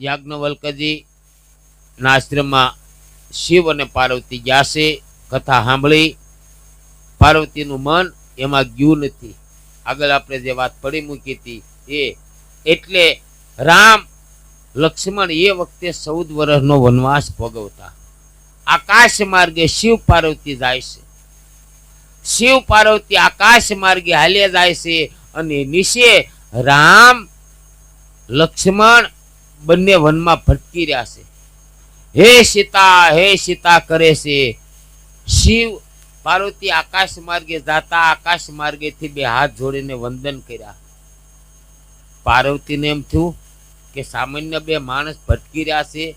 યાજ્ઞવલ્કજી ના આશ્રમમાં શિવ અને પાર્વતી છે કથા સાંભળી. પાર્વતીનું મન એમાં ગયું નથી. આગળ આપણે જે વાત પડી મૂકી હતી એ, એટલે રામ, લક્ષ્મણ એ વખતે ચૌદ વર્ષનો વનવાસ ભોગવતા. આકાશ માર્ગે શિવ પાર્વતી જાય છે. શિવ પાર્વતી આકાશ માર્ગે હાલ્યા જાય છે અને નીચે રામ, લક્ષ્મણ બંને વનમાં ભટકી રહ્યા છે. હે સીતા હે સીતા કરે છે. શિવ પાર્વતી આકાશ માર્ગે જાતા આકાશ માર્ગેથી બે હાથ જોડીને વંદન કર્યા. પાર્વતીને એમ થયું કે સામાન્ય બે માણસ ભટકી રહ્યા છે.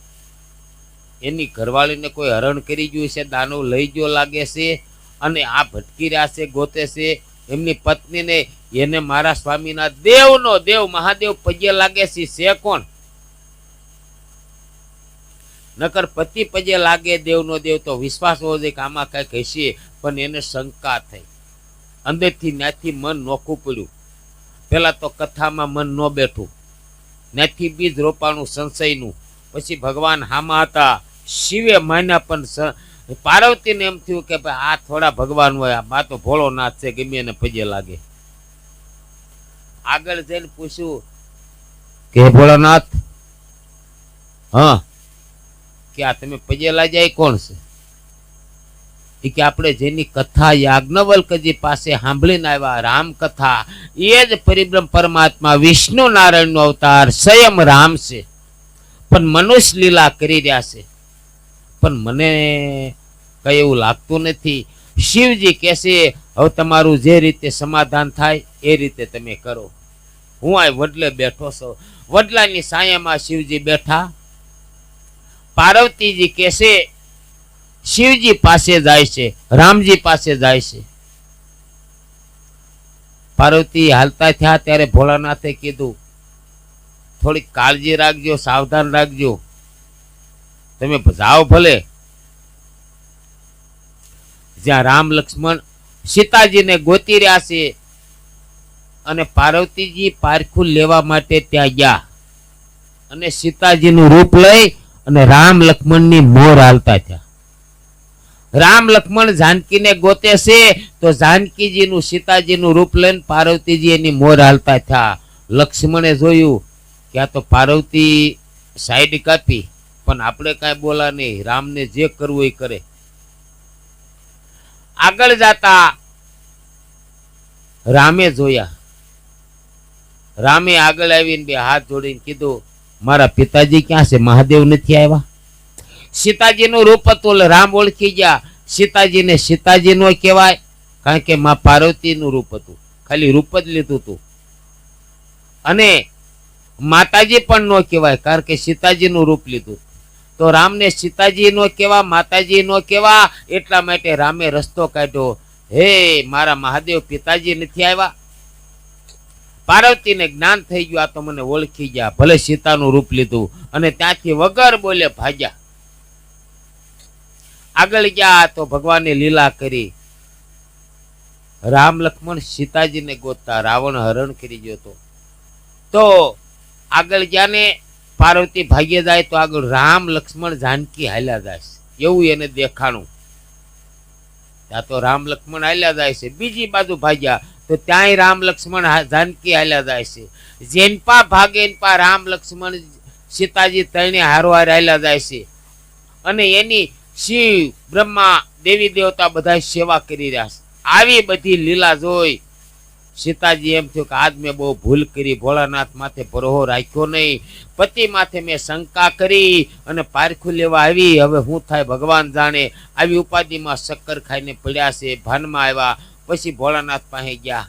એની ઘરવાળીને કોઈ હરણ કરી ગયું છે, દાનવ લઈ ગયો લાગે છે અને આ ભટકી રહ્યા છે, ગોતે છે. એમની પત્નીને, એને મારા સ્વામીના દેવનો, દેવ મહાદેવ પગે લાગે છે. છે કોણ? નકર પતિ પજે લાગે, દેવનો દેવ તો વિશ્વાસ હોવો જોઈએ કે આમાં કંઈક હશે. પણ એને શંકા થઈ. અંદરથી ત્યાંથી મન નોખું પડ્યું. પેલા તો કથામાં મન ન બેઠું. ત્યાંથી બીજ રોપાનું સંશયનું. પછી ભગવાન હામા હતા. શિવે માન્યા પણ પાર્વતીને એમ થયું કે ભાઈ આ થોડા ભગવાન હોય, આ તો ભોળોનાથ છે, ગમે એને પજે લાગે. આગળ જઈને પૂછ્યું, કે ભોળાનાથ? હા. કે આ તમે પજેલા જાય કોણ છે? એ કે આપણે જેની કથા યાજ્ઞવલ્કજી પાસે સાંભળીને આવ્યા, રામકથા, એ જ પરિબ્રહ્મ પરમાત્મા વિષ્ણુ નારાયણનો અવતાર સ્વયં રામ છે. પણ મનુષ્ય લીલા કરી રહ્યા છે. પણ મને કઈ એવું લાગતું નથી. શિવજી કહેશે હવે તમારું જે રીતે સમાધાન થાય, એ રીતે તમે કરો. હું આ વડલે બેઠો છું. વડલાની સાયામાં શિવજી બેઠા. પાર્વતીજી કહેશે શિવજી પાસે જાય છે, રામજી પાસે જાય છે. પાર્વતી હાલતા થયા ત્યારે ભોળાનાથે કીધું, થોડીક કાળજી રાખજો, સાવધાન રાખજો. તમે જાઓ ભલે. જ્યાં રામ લક્ષ્મણ સીતાજીને ગોતી રહ્યા છે અને પાર્વતીજી પારખું લેવા માટે ત્યાં ગયા અને સીતાજીનું રૂપ લઈ અને રામ લક્ષ્મણની મોર હાલતા થયા. રામ લક્ષ્મણ જાનકીને ગોતે છે, તો જાનકીજીનું, સીતાજીનું રૂપ લઈને પાર્વતીજી એની મોર હાલતા થયા. લક્ષ્મણે જોયું કે આ તો પાર્વતી સાઈડ કાપી, પણ આપણે કાંઈ બોલા નહીં, રામને જે કરવું એ કરે. આગળ જાતા રામે જોયા. રામે આગળ આવીને બે હાથ જોડીને કીધું મારા પિતાજી ક્યાં છે? મહાદેવ નથી આવ્યા? સીતાજીનું રૂપ હતું રામ ઓળખી ગયા. સીતાજીને સીતાજી નો કહેવાય, કારણ કે માં પાર્વતીનું રૂપ હતું. ખાલી રૂપ જ લીધું હતું. અને માતાજી પણ નો કહેવાય, કારણ કે સીતાજીનું રૂપ લીધું. તો રામને સીતાજી નો કહેવા, માતાજી નો કહેવા, એટલા માટે રામે રસ્તો કાઢ્યો. હે, મારા મહાદેવ પિતાજી નથી આવ્યા? પાર્વતીને જ્ઞાન થઈ ગયું, આ તો મને ઓળખી ગયા, ભલે સીતાનું રૂપ લીધું. અને ત્યાંથી વગર બોલે ભાગ્યા. આગળ ગયા તો ભગવાને લીલા કરી. રામ લક્ષ્મણ સીતાજીને ગોતતા, રાવણ હરણ કરી ગયો હતો. તો આગળ ગયા ને પાર્વતી ભાગ્ય જાય, તો આગળ રામ લક્ષ્મણ જાનકી હાલ્યા જાય એવું એને દેખાણું. ત્યાં તો રામ લક્ષ્મણ હાલ્યા જાય છે. બીજી બાજુ ભાગ્યા. તો ત્યાંય રામ લક્ષ્મણ જાનકી હાલ્યા જાય છે. જેનપા ભાગે એનપા રામ લક્ષ્મણ સીતાજી ત્રણે હારવાર હાલ્યા જાય છે. અને એની શિવ, બ્રહ્મા, દેવી દેવતા બધા સેવા કરી રહ્યા છે. આવી બધી લીલા જોઈ સીતાજી એમ થયું કે આજ મેં બહુ ભૂલ કરી, ભોળાનાથ માથે ભરોહો રાખ્યો નહીં. પતિ માથે મેં શંકા કરી અને પારખું લેવા આવી. હવે હું થાય ભગવાન જાણે. આવી ઉપાધિમાં શક્કર ખાઈને પડ્યા છે, ભાનમાં આવ્યા. પછી ભોળાનાથ પાસે ગયા.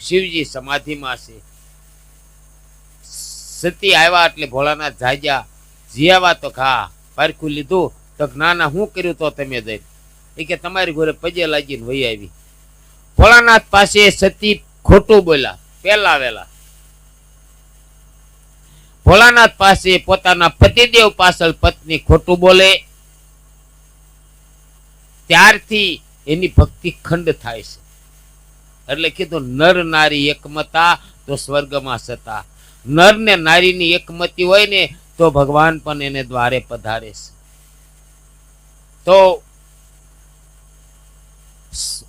શિવજી સમાધિમાં છે. સતી આવ્યા એટલે ભોળાનાથ જાગ્યા. જીયાવા તો ખા, પારખું લીધું. તો ના ના, હું કર્યું તો તમે જઈ એ કે, તમારી ઘરે પજે લાગીને વહી આવી. ભોળાનાથ પાસે સતી ખોટું બોલ્યા પેલા વેલા ભોળાનાથ પાસે પોતાના પતિદેવ પાછળ પત્ની ખોટું બોલે. ત્યારથી એની ભક્તિ ખંડ થાય છે. એટલે કીધું, નર નારી એકમતા તો સ્વર્ગમાં સતા. નર ને નારીની એકમતી હોય ને તો ભગવાન પણ એને દ્વારે પધારે છે. તો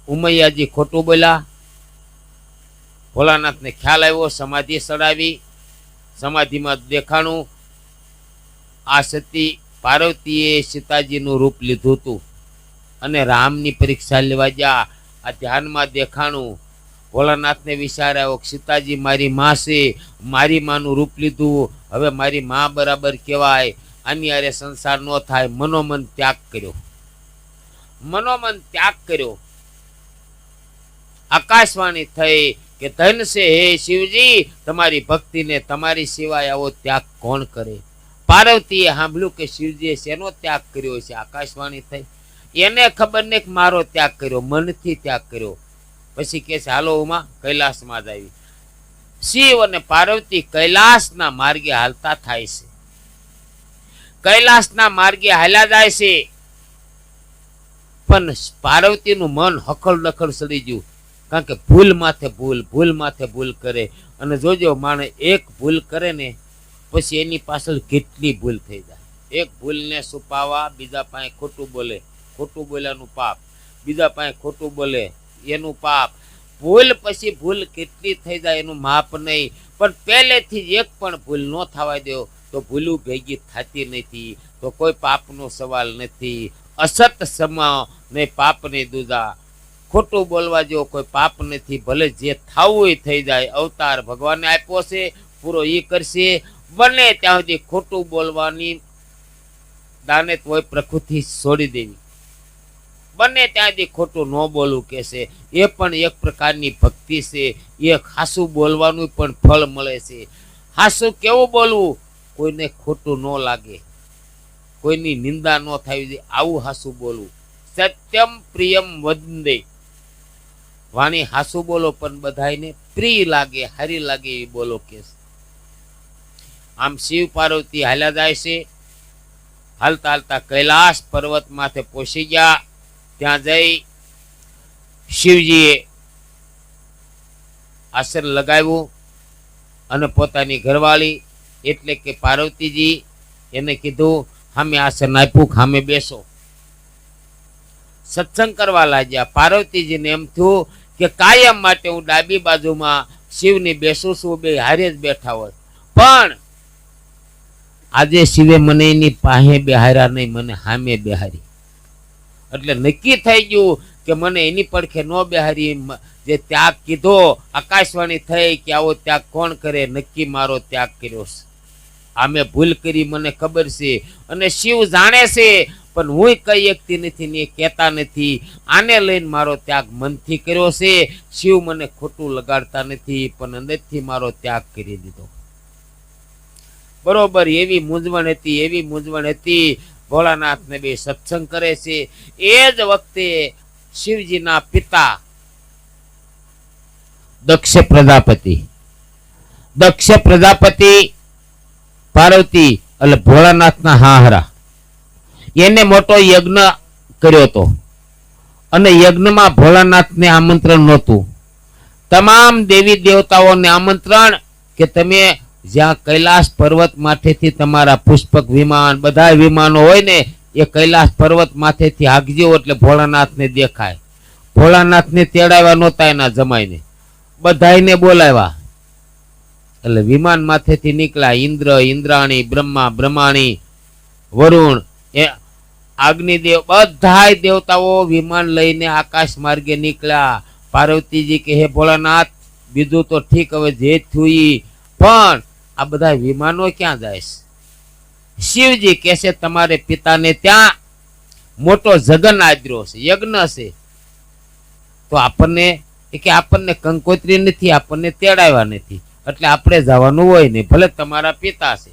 ઉમૈયાજી ખોટું બોલ્યા. ભોલાનાથને ખ્યાલ આવ્યો, સમાધિ ચડાવી સમાધિમાં દેખાણું. આ સતી પાર્વતીએ સીતાજીનું રૂપ લીધું હતું. અને રામની પરીક્ષા લેવા જા. આ ધ્યાનમાં દેખાણું. ભોળાનાથને વિચાર આવ્યો સીતાજી મારી માં છે મારી માનું રૂપ લીધું. હવે મારી માં બરાબર કહેવાય. આની સંસાર ન થાય. મનોમન ત્યાગ કર્યો. મનોમન ત્યાગ કર્યો. આકાશવાણી થઈ કે, ધન છે હે શિવજી, તમારી ભક્તિને તમારી સિવાય આવો ત્યાગ કોણ કરે? પાર્વતીએ સાંભળ્યું કે શિવજીએ શેનો ત્યાગ કર્યો છે? આકાશવાણી થઈ. એને ખબર ને મારો ત્યાગ કર્યો, મનથી ત્યાગ કર્યો. પછી કે છે, હાલો ઉમા, કૈલાસમાં જ આવી. શિવ અને પાર્વતી કૈલાસના માર્ગે હાલતા થાય છે. કૈલાસના માર્ગે હાલ્યા જાય છે. પણ પાર્વતીનું મન હખડ દખલ સડી ગયું. કારણ કે ભૂલ માથે ભૂલ ભૂલ માથે ભૂલ કરે. અને જોજો, માણે એક ભૂલ કરે ને, પછી એની પાછળ કેટલી ભૂલ થઈ જાય. એક ભૂલને છુપાવવા, બીજા પાસે ખોટું બોલે. ખોટું બોલ્યાનું પાપ. બીજા પાસે ખોટું બોલે, એનું પાપ. ભૂલ પછી ભૂલ કેટલી થઈ જાય એનું માપ નહીં. પણ પહેલેથી જ એક પણ ભૂલ ન થવા દો તો ભૂલું ભેગી થતી નથી. તો કોઈ પાપનો સવાલ નથી. અસત સમા ને પાપની દુજા. ખોટું બોલવા જેવો કોઈ પાપ નથી. ભલે જે થાવું એ થઈ જાય. અવતાર ભગવાને આપ્યો છે, પૂરો એ કરશે. બને ત્યાં સુધી ખોટું બોલવાની દાને તોય પ્રકૃતિ છોડી દેવી. બને ત્યાં ખોટું ન બોલવું કે એ પણ એક પ્રકારની ભક્તિ છે. એ ખાસું બોલવાનું પણ ફળ મળે છે. હાસું કેવું બોલવું? કોઈને ખોટું ન લાગે. કોઈની નિંદા ન થવી જોઈએ આવું હાસું બોલવું. સત્યમ પ્રિયમ વંદે. વાણી હાસુ બોલો પણ બધાને પ્રિય લાગે, હારી લાગે એ બોલો કે આમ શિવ પાર્વતી હાલ્યા જાય છે. હાલતા હાલતા કૈલાસ પર્વત માથે પહોંચી ગયા. ત્યાં જઈ શિવજીએ આસન લગાવ્યું અને પોતાની ઘરવાળી એટલે કે પાર્વતીજી એને કીધું, હામે આસન આપ્યું ખામે બેસો. સત્સંગ કરવા લાગ્યા. પાર્વતીજીને એમ થયું કે કાયમ માટે હું ડાબી બાજુમાં શિવની બેસું છું, બે હારે જ બેઠા હોય. પણ આજે શિવે મને એની પાસે બેહાર્યા નહીં, મને સામે બેહારી. એટલે નક્કી થઈ ગયું કે મને એની પડખે ન બેહારી જે ત્યાગ કીધો, આકાશવાણી થઈ કે આવો ત્યાગ કોણ કરે, નક્કી મારો ત્યાગ કર્યો છે. આ મેં ભૂલ કરી, મને ખબર છે. અને શિવ જાણે છે, પણ હું કઈ એકતી નથી ને કહેતા નથી. આને લઈને મારો ત્યાગ મનથી કર્યો છે. શિવ મને ખોટું લગાડતા નથી, પણ અંદરથી મારો ત્યાગ કરી દીધો. બરોબર, એવી મૂંઝવણ હતી, એવી મૂંઝવણ હતી ભોળાનાથને બે સત્સંગ કરે છે. એ જ વખતે શિવજીના પિતા દક્ષ પ્રજાપતિ દક્ષ પ્રજાપતિ પાર્વતી એટલે ભોળાનાથના હાહરા, એને મોટો યજ્ઞ કર્યો હતો. અને યજ્ઞમાં ભોળાનાથને આમંત્રણ નહોતું. તમામ દેવી દેવતાઓને આમંત્રણ કે તમે જ્યાં કૈલાસ પર્વત માથેથી તમારા પુષ્પક વિમાન બધા વિમાનો હોય ને, એ કૈલાસ પર્વત માથેથી હાંકજો એટલે ભોળાનાથને દેખાય. ભોળાનાથને તેડાવ્યા નહોતા એના જમાઈને. બધાયને બોલાવ્યા. એટલે વિમાન માથેથી નીકળ્યા ઇન્દ્ર, ઇન્દ્રાણી, બ્રહ્મા, બ્રહ્માણી, વરુણ, એ અગ્નિદેવ બધાય દેવતાઓ વિમાન લઈને આકાશ માર્ગે નીકળ્યા. પાર્વતીજી કે હે ભોળાનાથ, બીજું તો ઠીક, હવે જે થયું પણ આ બધા વિમાનો ક્યાં જાય શિવજી કહે છે, તમારે પિતાને ત્યાં મોટો જગન આદર્યો છે, યજ્ઞ છે. તો આપણને કે આપણને કંકોત્રી નથી, આપણને તેડાવ્યા નથી. એટલે આપણે જવાનું હોય નહીં ભલે તમારા પિતા છે.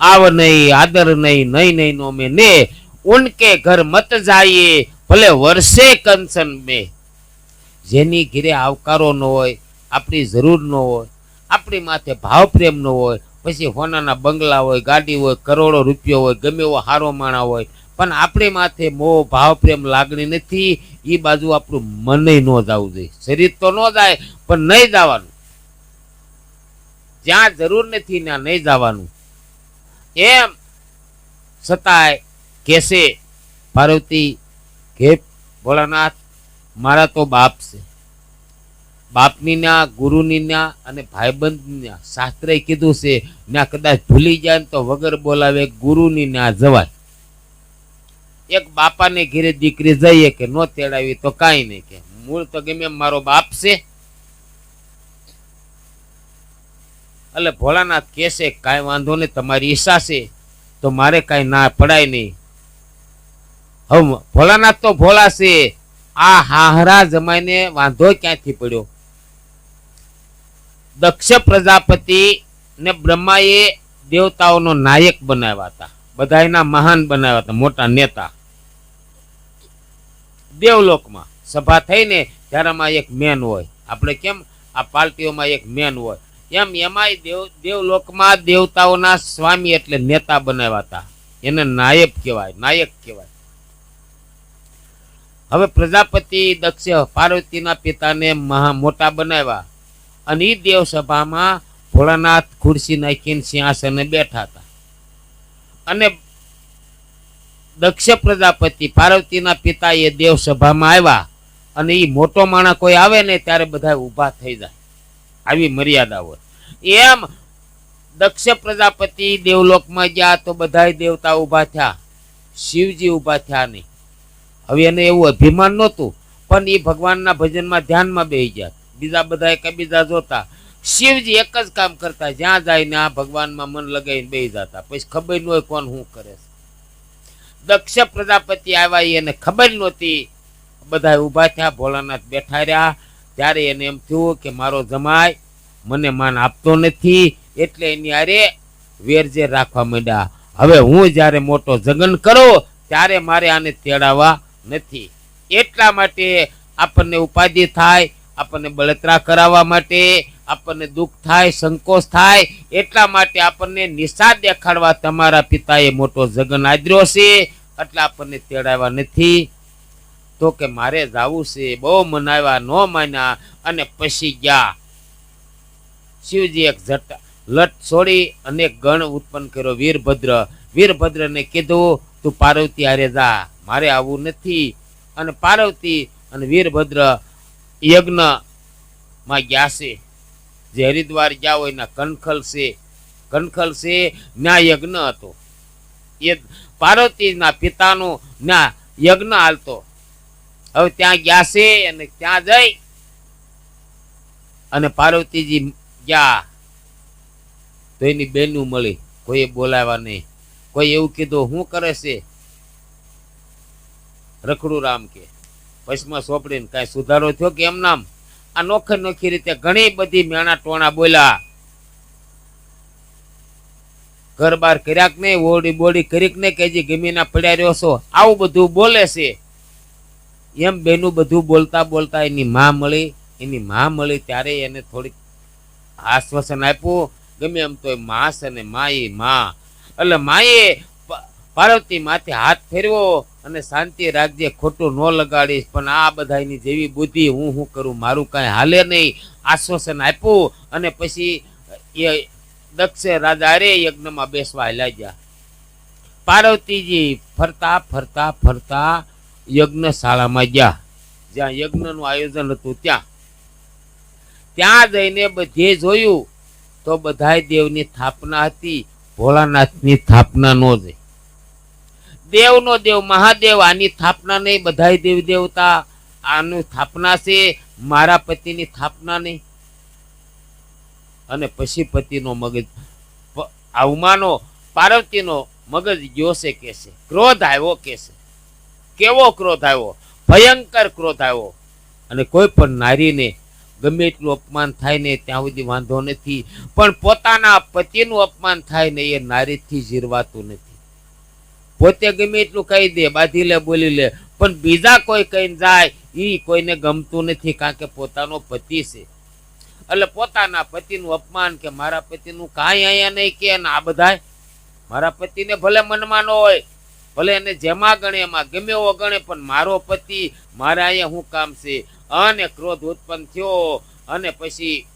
આવ નહીં, આદર નહીં નહીં નહીં, નો મેં ને, ઉનકે ઘર મત જાઈએ, ભલે વર્ષે કંચન મેં. જેની ઘીરે આવકારો ન હોય, આપણી જરૂર ન હોય આપણી માથે ભાવ પ્રેમ હોય, પછી હોનાના બંગલા હોય, ગાડી હોય, કરોડો રૂપિયો હોય, ગમે એવો હારો માણા હોય, પણ આપણી માથે મોહ ભાવ પ્રેમ લાગણી નથી, એ બાજુ આપણું મને ન જવું જોઈએ. શરીર તો ન જાય, પણ નહીં જવાનું. જ્યાં જરૂર નથી, ત્યાં નહીં જવાનું. એમ છતાંય કેસે પાર્વતી કે ભોળાનાથ, મારા તો બાપ છે. બાપની ના ગુરુની ના અને ભાઈબંધની શાસ્ત્રે કીધું છે ના કદાચ ભૂલી જાય તો વગર બોલાવે ગુરુની ના જવાય. એક બાપાને ઘેરે દીકરી જઈએ કે ન તેડાવી તો કાંઈ નહીં કે. મૂળ તો ગમે મારો બાપ છે. એટલે ભોળાનાથ કહેશે, કાંઈ વાંધો નહીં, તમારી ઈચ્છા છે, તો મારે કાંઈ ના પડાય નહીં. હવે, ભોળાનાથ તો ભોળા છે. આ હાહરા જમાઈને વાંધો ક્યાંથી પડ્યો? દક્ષ પ્રજાપતિ ને બ્રહ્માએ દેવતાઓનો નાયક બનાવ્યા હતા. બધાયના મહાન બનાવ્યા હતા, મોટા નેતા. દેવલોકમાં સભા થઈને ત્યારે એક મેન હોય. આપણે કેમ? આ પાર્ટીઓમાં એક મેન હોય. એમ એમાંય દેવ, દેવલોકમાં દેવતાઓના સ્વામી એટલે નેતા બનાવ્યા હતા. એને નાયક કહેવાય નાયક કહેવાય. હવે પ્રજાપતિ દક્ષ પાર્વતીના પિતાને મહા મોટા બનાવ્યા. અને એ દેવસભામાં ભોળાનાથ ખુરશી નાખીને સિંહાસને બેઠા હતા. અને દક્ષ પ્રજાપતિ પાર્વતીના પિતા એ દેવસભામાં આવ્યા અને એ મોટો માણસ કોઈ આવે ને ત્યારે બધા ઊભા થઈ જાય. આવી મર્યાદા હોય. એમ દક્ષ પ્રજાપતિ દેવલોકમાં ગયા તો બધા દેવતા ઊભા થયા. શિવજી ઊભા થયા નહીં. હવે એને એવું અભિમાન નહોતું, પણ એ ભગવાનના ભજનમાં ધ્યાનમાં બેસી ગયા. બીજા બધા એકબીજા જોતા. શિવજી એક જ કામ કરતા, જ્યાં જાય ને આ ભગવાનમાં મન લગાવીને બેસી જતા. પછી ખબર ન હોય કોણ શું કરે છે. દક્ષ પ્રજાપતિ આવ્યા એને ખબર નહોતી. બધા ઊભા થયા, ભોળાનાથ બેઠા રહ્યા. ત્યારે એને એમ થયું કે મારો જમાય મને માન આપતો નથી. એટલે એની અરે વેરજે રાખવા માંડ્યા. હવે હું જ્યારે મોટો જગન કરો, ત્યારે મારે આને તેડાવવા નથી. એટલા માટે આપણને ઉપાધિ થાય આપણને બળતરા કરાવવા માટે, આપણને દુઃખ થાય, સંકોચ થાય, એટલા માટે આપણને નિશાદ દેખાડવા તમારા પિતાએ મોટો જગન આદર્યો છે. એટલે આપણને તેડાવ્યા નથી. તો કે મારે જાવું છે. બહુ મનાવ્યા ન માન્યા, અને પછી ગયા. શિવજી એક જટ લટ છોડી અને ગણ ઉત્પન્ન કર્યો, વીરભદ્ર, વીરભદ્રને કીધું, તું પાર્વતી હારે જા. મારે આવું નથી. અને પાર્વતી અને વીરભદ્ર યજ્ઞમાં ગયા છે જે હરિદ્વાર ગયા હોય કનખલ છે. કનખલ છે ના યજ્ઞ હતો. એ પાર્વતીના પિતાનો ના યજ્ઞ હાલતો. હવે ત્યાં ગયા છે અને ત્યાં જઈ અને પાર્વતીજી ગયા. તો એની બેનું મળી. કોઈએ બોલાવ્યા નહીં. કોઈ એવું કીધું, શું કરે છે? રખડું રામ કે પછમાં સોંપડીને કાંઈ સુધારો થયો કે એમ નામ આ નોખે નોખી રીતે ઘણી બધી મેણા ટોણા બોલ્યા. ઘર બાર કર્યા કે નહીં ઓડી બોડી કરી કે નહીં કે ગમીના પડ્યા રહ્યો છો? આવું બધું બોલે છે. એમ બેનું બધું બોલતા બોલતા એની માં મળી, એની માં મળી ત્યારે એને થોડીક આશ્વાસન આપ્યું. ગમે એમ તો માસ અને માઈ માં. એટલે માએ પાર્વતી માથે હાથ ફેરવો અને શાંતિ રાખજે, ખોટું ન લગાડીશ. પણ આ બધાની જેવી બુદ્ધિ હું શું કરું? મારું કાંઈ હાલે નહીં. આશ્વાસન આપ્યું અને પછી એ દક્ષ રાજા અરે યજ્ઞમાં બેસવા લાગ્યા. પાર્વતીજી ફરતા ફરતા ફરતા યજ્ઞશાળામાં ગયા. જ્યાં યજ્ઞનું આયોજન હતું ત્યાં. ત્યાં જઈને બધે જોયું તો બધાય દેવની સ્થાપના હતી. ભોળાનાથની સ્થાપના નો જોઈ દેવનો દેવ, મહાદેવ, આની સ્થાપના નહીં, બધાય દેવ દેવતા. આનું સ્થાપના છે, મારા પતિની સ્થાપના નહીં. અને પછી પતિનો મગજ, પ- પાર્વતીનો મગજ ગયો છે ક્રોધ આવ્યો કે કેવો ક્રોધ આવ્યો? ભયંકર ક્રોધ આવ્યો. અને કોઈ પણ નારીને ગમે એટલું અપમાન થાય ને ત્યાં સુધી વાંધો નથી. પણ પોતાના પતિનું અપમાન થાય ને એ નારીથી જીરવાતું નથી. પોતે ગમે એટલું કહી દે બાધી લે બોલી લે પણ બીજા કોઈ કહીને જાય એ કોઈને ગમતું નથી, કારણ કે પોતાનો પતિ છે. એટલે પોતાના પતિનું અપમાન કે મારા પતિનું કાંઈ અહીંયા નહીં કે આ બધાય. મારા પતિને ભલે મનમાં ન હોય, ભલે એને જેમાં ગણે એમાં, ગમે એવો ગણે, પણ મારો પતિ, મારે અહીંયા શું કામ છે? અને ક્રોધ ઉત્પન્ન થયો, અને પછી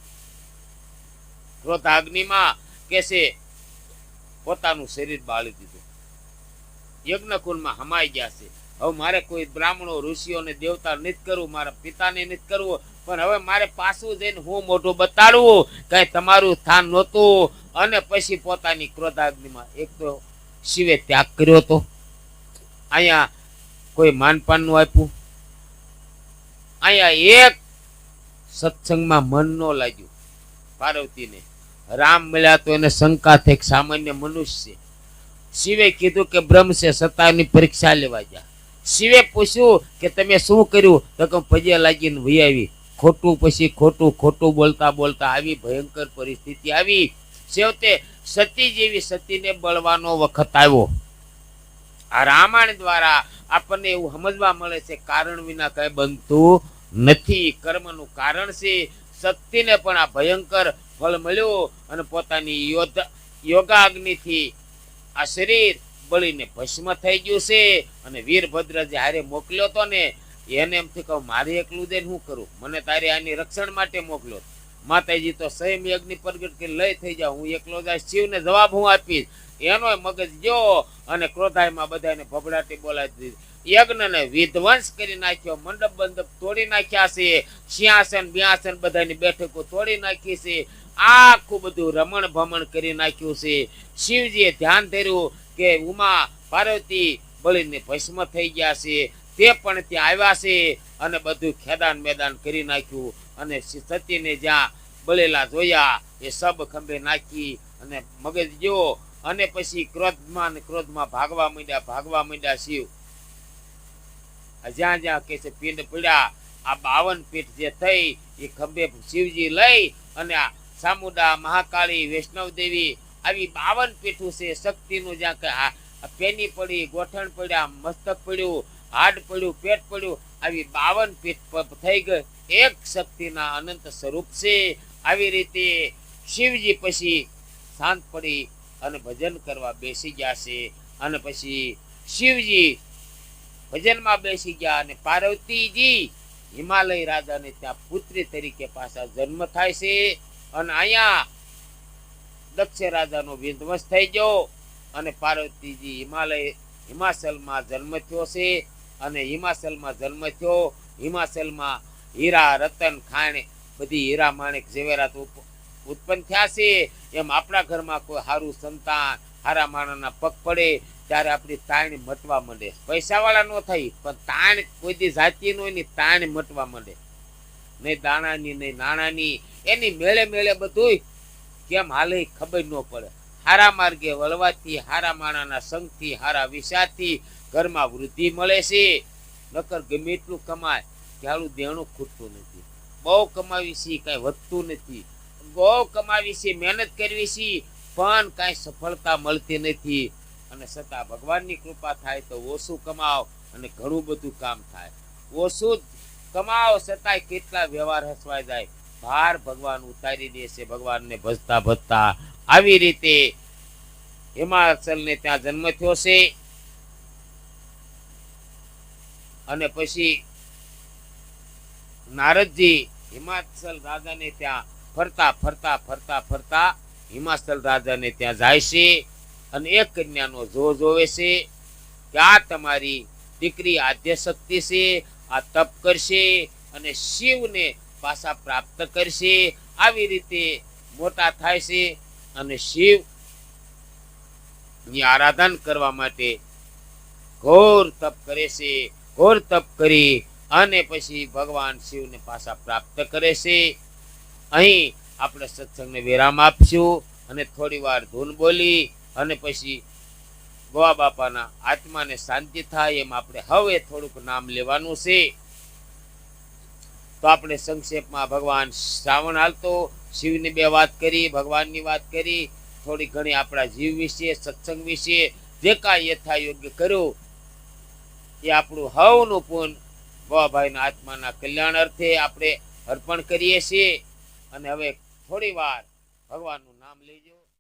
ક્રોધાગ્નિમાં છે, પોતાનું શરીર બાળી દીધું. યજ્ઞકુંડમાં હમાઈ ગયા હવે મારે કોઈ બ્રાહ્મણો, ઋષિઓને દેવતા નથી કરવું, મારા પિતાને નથી કરવું, પણ હવે મારે પાછું જઈને હું મોઢું બતાડવું કે તમારું સ્થાન નહોતું. અને પછી પોતાની ક્રોધાગ્નિમાં એક તો શિવે ત્યાગ કર્યો હતો. અહીંયા કોઈ માનપાનનું આપ્યું. અહીંયા એક સત્સંગમાં મન ન લાગ્યું. પાર્વતીને રામ મળ્યા તો એને શંકા થઈ સામાન્ય મનુષ્ય શિવે કીધું કે બ્રહ્મ સત્તાની પરીક્ષા લેવા જા. શિવે પૂછ્યું કે તમે શું કર્યું? તો કે પજે લાગીને આવી. ખોટું પછી ખોટું ખોટું બોલતા બોલતા આવી, ભયંકર પરિસ્થિતિ આવી. છેવટે સતી જેવી સતીને બળવાનો વખત આવ્યો. આ રામાયણ દ્વારા આપણને એવું સમજવા મળે છે, કારણ વિના કઈ બનતું નથી. કર્મનું કારણ છે શક્તિને પણ આ ભયંકર ફળ મળ્યું અને પોતાની યોદ્ધ, યોગાગ્નિથી આ શરીર બળીને ભસ્મ થઈ ગયું છે અને વીરભદ્ર જે હારે મોકલ્યો તો ને, એને એમથી કહું મારે એકલું દે શું કરું? મને તારે આની રક્ષણ માટે મોકલ્યો માતાજી તો સ્વયં યજ્ઞ પ્રગટ કરી લઈ થઈ જાઉં હું એકલો જાય શિવને જવાબ હું આપીશ. એનો મગજ જો અને ક્રોધાયમાં બધાને ભભડાટી બોલાવી દીધી. યજ્ઞને વિધ્વંસ કરી નાખ્યો, મંડપ બંડપ તોડી નાખ્યા છે, સિંહાસન, બિહાસન બધાની બેઠકો તોડી નાખી છે. આખું બધું રમણ ભમણ કરી નાખ્યું છે. શિવજીએ ધ્યાન ધર્યું કે ઉમા પાર્વતી બળીને ભસ્મ થઈ ગયા છે. તે પણ ત્યાં આવ્યા છે અને બધું ખેદાન મેદાન કરી નાખ્યું. અને સતીને જ્યાં બળેલા જોયા, એ સબ ખંભે નાખી અને મગજ જો અને પછી ક્રોધમાં ને ક્રોધમાં ભાગવા માંડ્યા ભાગવા માંડ્યા શિવ. જ્યાં જ્યાં કે છે, પિંડ પડ્યા, આ બાવન પીઠ જે થઈ, એ ખંભે શિવજી લઈ અને આ સામુડા મહાકાળી વૈષ્ણવ દેવી આવી બાવન પીઠું છે. શક્તિનું જ્યાં પેની પડી, ગોઠણ પડ્યા, મસ્તક પડ્યું, હાડ પડ્યું, પેટ પડ્યું, આવી બાવન પીઠ થઈ ગઈ. એક શક્તિના અનંત સ્વરૂપ છે. આવી રીતે શિવજી પછી શાંત પડી અને ભજન કરવા બેસી ગયા છે. અને પછી શિવજી ભજનમાં બેસી ગયા અને પાર્વતીજી હિમાલય રાજાને ત્યાં પુત્રી તરીકે પાછા જન્મ થાય છે. અને અહીંયા દક્ષ રાજાનો વિધ્વંસ થઈ ગયો અને પાર્વતીજી હિમાલય, હિમાચલમાં જન્મ થયો છે અને હિમાચલમાં જન્મ થયો. હિમાચલમાં હીરા, રતન, ખાણ, બધી હીરા, માણેક, ઝવેરાત ઉત્પન્ન થયા છે. એમ આપણા ઘરમાં કોઈ સારું સંતાન, હારા માણસના પગ પડે ત્યારે આપણી તાણ મટવા માંડે. પૈસાવાળા ન થઈ, પણ તાણ કોઈ જાતી નો ની તાણ મટવા માંડે. નહીં દાણાની નહીં નાણાની. એની મેળે મેળે બધું કેમ હાલે ખબર ન પડે. હારા માર્ગે વળવાથી, હારા માણાના સંગથી, હારા વિષાથી ઘરમાં વૃદ્ધિ મળે છે. નકર ગમે એટલું કમાય ત્યારું દેણું ખૂટતું નથી. બહુ કમાવી છે, કાંઈ વધતું નથી. બહુ કમાવી છે, મહેનત કરવી છે, પણ કાંઈ સફળતા મળતી નથી. અને છતાં ભગવાનની કૃપા થાય તો ઓછું કમાવ અને ઘણું બધું કામ થાય. ઓછું જ કમાવ છતાંય કેટલા વ્યવહાર હસવાઈ જાય. ભાર ભગવાન ઉતારી દે ભગવાનને ભજતા ભજતા આવી રીતે હિમાચલને ત્યાં જન્મ થયો છે. અને પછી નારદજી હિમાચલ રાજાને ત્યાં ફરતા ફરતા ફરતા ફરતા હિમાચલ રાજાને ત્યાં જાય છે અને એક કન્યાનો જો જોવે છે કે આ તમારી દીકરી આદ્ય શક્તિ છે આ તપ કરશે અને શિવને પાછા પ્રાપ્ત કરશે. આવી રીતે મોટા થાય છે અને શિવની આરાધન કરવા માટે ઘોર તપ કરે છે. ઘોર તપ કરી અને પછી ભગવાન શિવને પાછા પ્રાપ્ત કરે છે. અહીં આપણે સત્સંગને વિરામ આપશું અને થોડી વાર ધૂન બોલી અને પછી ગોવા બાપાના આત્માને શાંતિ થાય એમ આપણે હવે થોડુંક નામ લેવાનું છે. તો આપણે સંક્ષેપમાં ભગવાન શ્રાવણ હાલતો, શિવની બે વાત કરી, ભગવાનની વાત કરી, થોડી ઘણી આપણા જીવ વિશે, સત્સંગ વિશે, જે કાંઈ યથા યોગ્ય કર્યું, એ આપણું હવનું પૂન ગોવાભાઈના આત્માના કલ્યાણ અર્થે આપણે અર્પણ કરીએ છીએ. અને હવે થોડી વાર ભગવાનનું